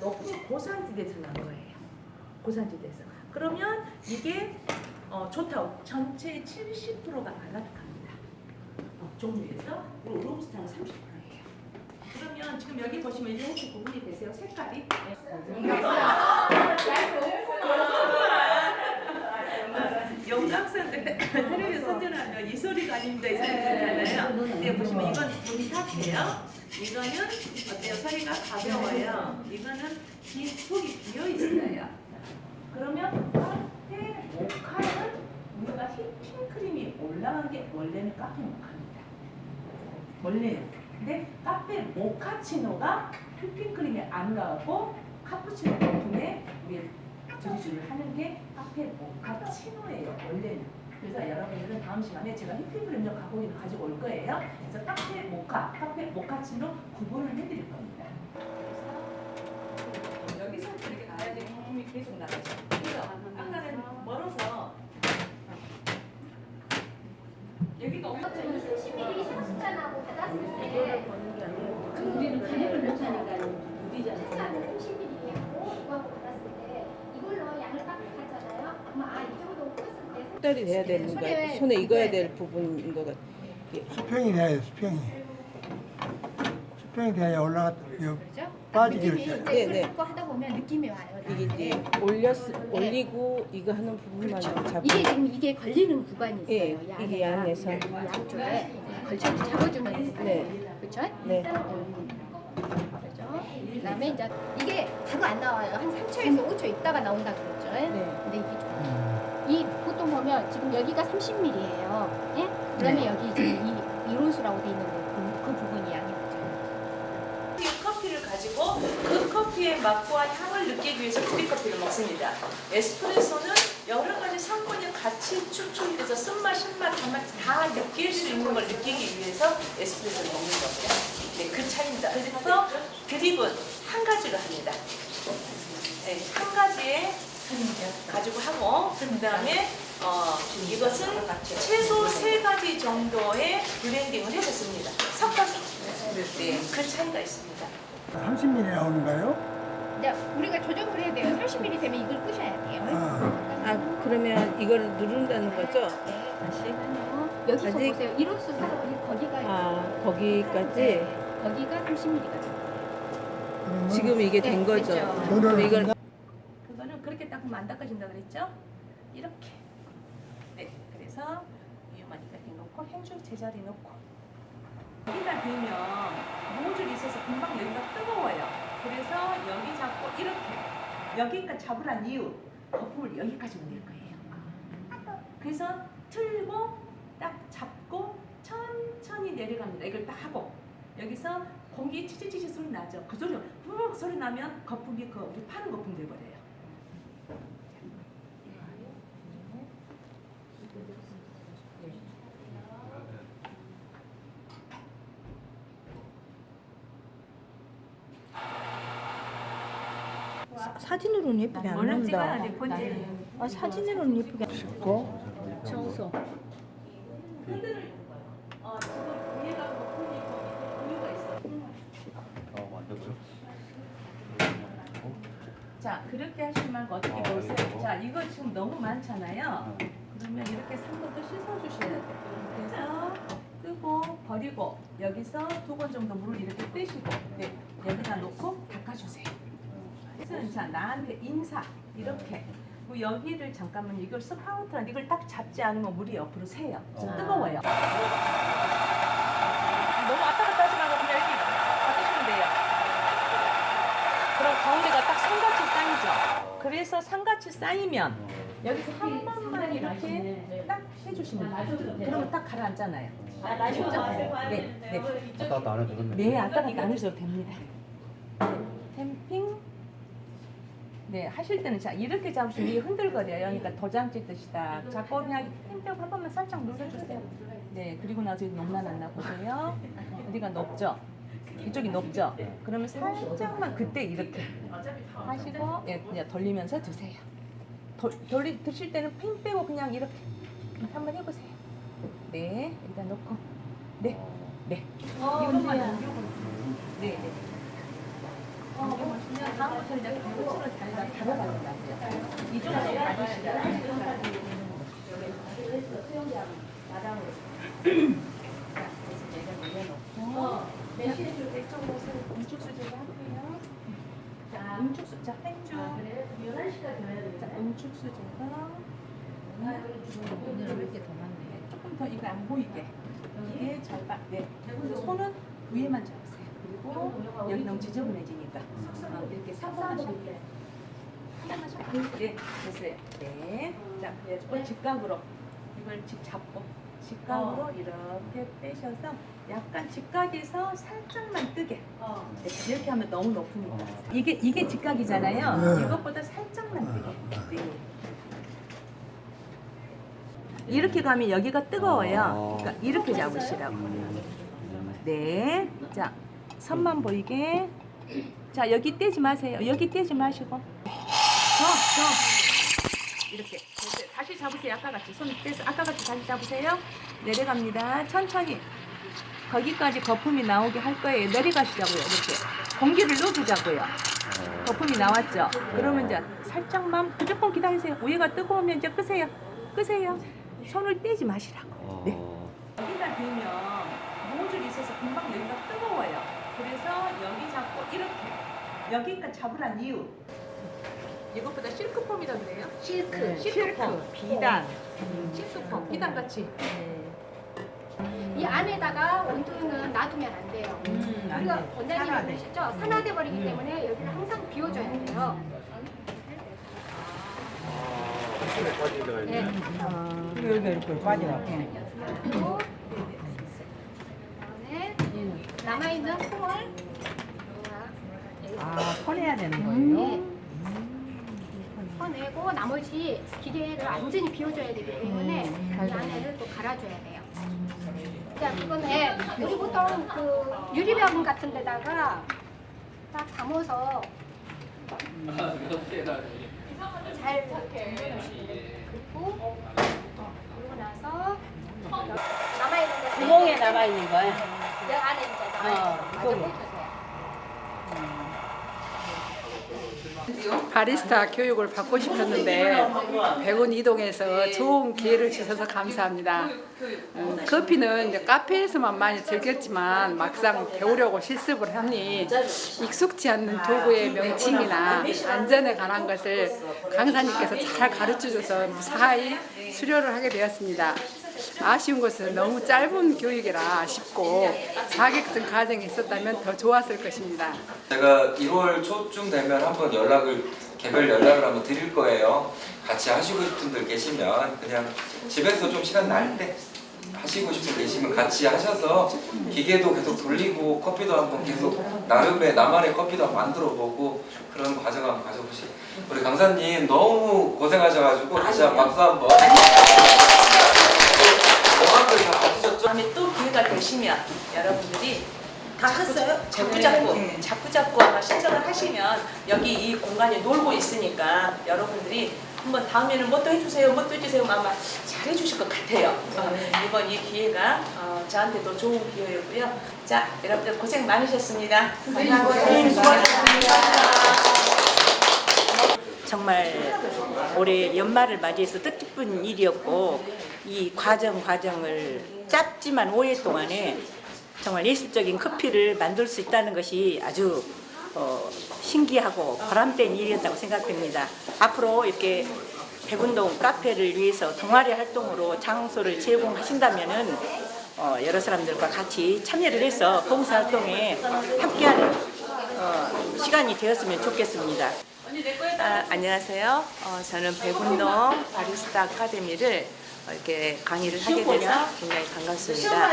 높은 고산지대 들어간 거예요. 고산지대에서. 그러면 이게 어, 좋다고 전체의 70%가 알라비카입니다. 어, 종류에서 그리고 로브스타는 30%예요. 그러면 지금 여기 보시면 이렇게 구분이 되세요. 색깔이. 영각선 텔레비전 선전하면 이 소리가 아닙니다. 이 소리잖아요. 근데 보시면 이건 분탁해요. 이거는 어때요? 소리가 가벼워요. 이거는 비, 속이 비어 있어요. 그러면 카페 모카는 우리가 휘핑 크림이 올라간 게 원래는 카페 모카입니다. 원래는. 근데 카페 모카치노가 휘핑 크림이 안 올라가고 카푸치노 우리 드리주를 하는 게 카페 모카치노예요. 원래는. 그래서 여러분들은 다음 시간에 제가 있는 거 가지고 올 거예요. 그래서 카페 모카, 카페 모카치노 구분을 해드릴 겁니다. 여기서 이렇게 가야지 거품이 계속 나가죠. 그래서 아까는 멀어서 여기가 없었죠. 10mm 향수잔하고 받았을 때 우리는 가격을 못 사니까 무디잖아. 향수잔은 30mm하고 이거하고 숙달이 돼야 되는 거 손에 익어야 될 부분인 것 같아. 수평이 돼야 돼, 수평이. 수평이 돼야 올라갔다, 여, 그렇죠? 빠지기 느낌이 이렇게. 네, 네, 네. 거 하다 보면 느낌이 와요. 이게 이제 올렸 올리고 이거 하는 부분만 잡고. 이게 지금 이게 걸리는 구간이 있어요. 예, 이 이게. 안에서. 이 양쪽에 걸쳐 잡아주는. 네. 그렇죠? 네. 그렇죠? 그다음에 이제 이게 바로 안 나와요. 한 3초에서 5초 있다가 나온다 그랬죠? 네. 근데 이게 좀 음, 이 보통 보면 지금 여기가 30mm예요. 예? 그다음에 여기 지금 이 이론수라고 돼 있는데 그, 그 부분이 양이 죠. 이 커피를 가지고 그 커피의 맛과 향을 느끼기 위해서 드립 커피를 먹습니다. 에스프레소는 여러 가지 성분이 같이 축축이 돼서 쓴맛, 신맛, 단맛 다 느낄 수 있는 걸 느끼기 위해서 에스프레소를 먹는 겁니다. 네, 그 차이입니다. 그래서 드립은 한 가지로 합니다. 네, 한 가지에 가지고 하고 그 다음에 어, 이것은 최소 세 가지 정도의 블렌딩을 해서 씁니다. 섞어서. 네, 그 차이가 있습니다. 30mm 나오는가요? 이제 우리가 조정을 해야 돼요. 30mm 되면 이걸 끄셔야 돼요. 아, 아 그러면 이걸 누른다는 거죠? 네, 다시. 여기서 아직- 보세요. 이론수 거기가 아 거기까지 네, 거기가 30mm가 돼요. 지금 이게 된 네, 거죠. 그럼 이걸? 그거는 그렇게 닦으면 안 닦아진다 그랬죠? 이렇게. 네, 그래서 위험하니까 해놓고 행주 제자리 놓고. 여기가 되면 모줄이 있어서 금방 여기가 뜨거워요. 그래서 여기 잡고 이렇게 여기까지 잡으란 이유 거품을 여기까지 올릴 거예요. 그래서 틀고 딱 잡고 천천히 내려갑니다. 이걸 딱 하고 여기서 공기 치치치치 소리 나죠. 그 소리 푹 소리 나면 거품이 그 우리 파는 거품 돼버려요. 사진으로는 예쁘게 안 얼른 찍어야 나온다. 돼 본질. 아, 사진으로는 예쁘게 안 씻고, 청소. 흔들을 어 지금 위에가 거품이 거기 우유가 있어. 자 그렇게 말고 어떻게 보세요. 자 이거 지금 너무 많잖아요. 그러면 이렇게 산것도 씻어주셔야 돼요. 그래서 끄고 버리고 여기서 두 번 정도 물을 이렇게 떼시고 네, 여기다 놓고 닦아주세요. 그래서 자 나한테 인사 이렇게 그리고 여기를 잠깐만 이걸 스파우트란 이걸 딱 잡지 않으면 물이 옆으로 새요. 좀 뜨거워요. 너무 왔다 갔다 하지 말고 그냥 이렇게 받으시면 돼요. 그럼 가운데가 딱 산같이 쌓이죠. 그래서 산같이 쌓이면 여기서 한 번만 이렇게 딱 해주시면 돼요. 그러면 딱 가라앉잖아요. 아시죠? 네, 네. 왔다 갔다 안 해도 되겠네. 네, 아까 갔다 안 하셔도 됩니다. 캠핑. 네, 하실 때는 자 이렇게 잡으시면 이게 흔들거려요. 그러니까 도장 찍듯이다. 잡고 그냥 힘빼고 한 번만 살짝 눌러주세요. 네, 그리고 나서 이제 높나놨나 보세요. 어디가 높죠? 이쪽이 높죠? 그러면 살짝만 그때 이렇게 하시고 예, 그냥 돌리면서 드세요. 돌, 돌리 드실 때는 펜 빼고 그냥 이렇게 한번 해보세요. 네, 일단 놓고. 네, 네. 이것만 넘겨보세요. 네, 네. 다음부터 이제 배우처럼 달라 다뤄가는 이 정도 받으시 라. 음축 수 제거할게요. 자, 음축 수, 자, 땡주. 자, 음축 수 제거. 오늘은 이렇게 더 많네. 조금 더 이거 안 보이게. 이게 절반. 네. 그래서 손은 위에만 잡으세요. 그리고 여기 너무 지저분해지니까 어, 이렇게 상상하시면 돼요. 하나만 씩 네, 됐어요. 네. 자, 그래서 조금 직각으로 이걸 직 잡고 직각으로 이렇게 빼셔서 약간 직각에서 살짝만 뜨게. 네, 이렇게 하면 너무 높으니까. 이게 이게 직각이잖아요. 네. 이것보다 살짝만 뜨게. 네. 이렇게 가면 여기가 뜨거워요. 그러니까 이렇게 잡으시라고. 네. 자, 선만 보이게. 자, 여기 떼지 마세요. 여기 떼지 마시고. 더, 더. 이렇게. 잡으세요. 아까 같이. 손 떼서 아까 같이 다시 잡으세요. 내려갑니다. 천천히. 거기까지 거품이 나오게 할 거예요. 내려가시자고요. 이렇게. 공기를 넣어주자고요. 거품이 나왔죠? 그러면 이제 살짝만 무조건 기다리세요. 위에가 뜨거우면 이제 끄세요. 끄세요. 손을 떼지 마시라고. 네. 여기가 되면 모줄이 있어서 금방 여기가 뜨거워요. 그래서 여기 잡고 이렇게 여기까지 잡으란 이유. 이것보다 실크폼이라 그래요? 실크. 실크폼, 비단, 실크폼, 비단 같이. 이 안에다가 원통은 놔두면 안 돼요. 우리가 원장님이 그러시죠? 산화돼 버리기 때문에 여기를 항상 비워줘야 돼요. 네. 여기 이렇게 빠져나. 그리고 그다음에 남아있는 콩을 아, 퍼내야 되는 거예요? 네. 퍼내고 나머지 기계를 완전히 비워줘야 되기 때문에 이 안에를 또 갈아줘야 돼요. 자, 그건에 우리 보통 그 유리병 같은 데다가 딱 담아서 잘. 그리고 그리고 나서 남아있는 거 구멍에 남아 있는 거야. 내 안에 이제 남아있는 거 마저 빼주세요. 바리스타 교육을 받고 싶었는데 백원 이동해서 좋은 기회를 주셔서 감사합니다. 음, 커피는 이제 카페에서만 많이 즐겼지만 막상 배우려고 실습을 하니 익숙지 않는 도구의 명칭이나 안전에 관한 것을 강사님께서 잘 가르쳐 줘서 무사히 수료를 하게 되었습니다. 아쉬운 것은 너무 짧은 교육이라 아쉽고 자격증 과정이 있었다면 더 좋았을 것입니다. 제가 1월 초쯤 되면 한번 연락을 개별 연락을 한번 드릴 거예요. 같이 하시고 싶은 분들 계시면 그냥 집에서 좀 시간 날 때 하시고 싶은 분 계시면 같이 하셔서 기계도 계속 돌리고 커피도 한번 계속 나름의 나만의 커피도 한번 만들어 보고 그런 과정 한번 가져보시. 우리 강사님 너무 고생하셔가지고 다시 한 번 박수 한번. 다음에 또 기회가 되시면 여러분들이 다 하셨어요? 자꾸 자꾸 자꾸 자꾸 아마 신청을 하시면 여기 이 공간에 놀고 있으니까 여러분들이 한번 다음에는 뭐 또 해주세요, 뭐 또 해주세요 아마 잘 해주실 것 같아요. 어, 이번 이 기회가 어, 저한테도 좋은 기회였고요. 자, 여러분들 고생 많으셨습니다. 감사합니다. 정말 올해 연말을 맞이해서 뜻깊은 일이었고 이 과정 과정을 짧지만 5회 동안에 정말 예술적인 커피를 만들 수 있다는 것이 아주 어, 신기하고 보람된 일이었다고 생각됩니다. 앞으로 이렇게 백운동 카페를 위해서 동아리 활동으로 장소를 제공하신다면은 어, 여러 사람들과 같이 참여를 해서 봉사 활동에 함께하는 어, 시간이 되었으면 좋겠습니다. 아, 안녕하세요. 어, 저는 백운동 바리스타 아카데미를 이렇게 강의를 하게 돼서 굉장히 반갑습니다.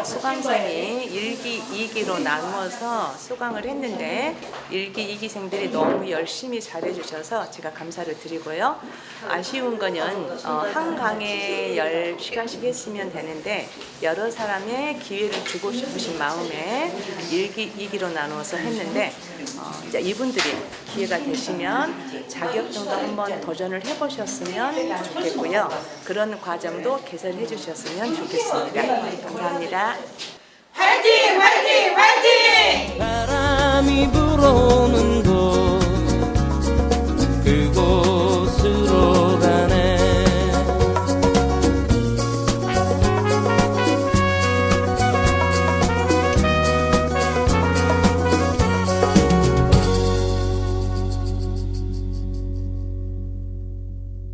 어, 수강생이 1기, 2기로 나누어서 수강을 했는데 1기, 2기생들이 너무 열심히 잘해주셔서 제가 감사를 드리고요. 아쉬운 거는 어, 한 강에 10시간씩 했으면 되는데 여러 사람의 기회를 주고 싶으신 마음에 1기, 2기로 나누어서 했는데 어, 이제 이분들이 기회가 되시면 자격증도 한번 도전을 해보셨으면 좋겠고요. 그런 과정도 개설해 주셨으면 좋겠습니다. 감사합니다. 바람이 불어오는